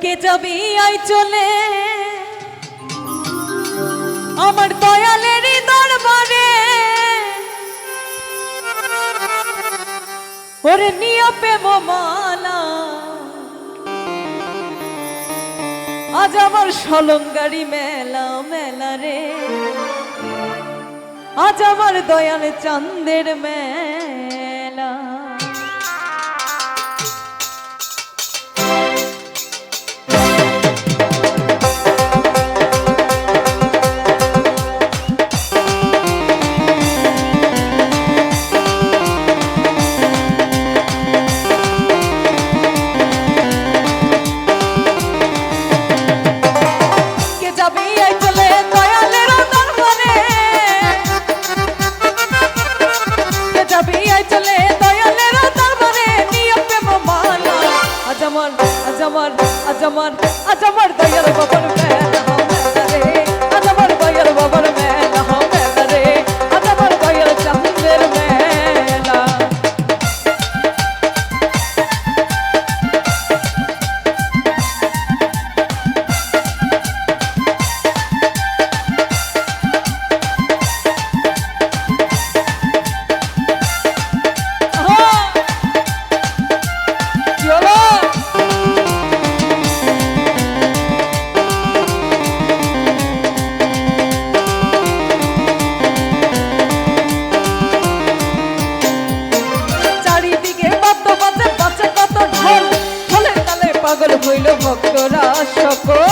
কে যাবি আই চলে? আমার দয়ালের দরবারে। ওরে নিয়া প্রেম মালা। আজ আমার সলঙ্গারি মেলা মেলা রে। আজ আমার দয়াল চান্দের মেলা। আজ আমার আজ আমার দয়াল বাবার রসকো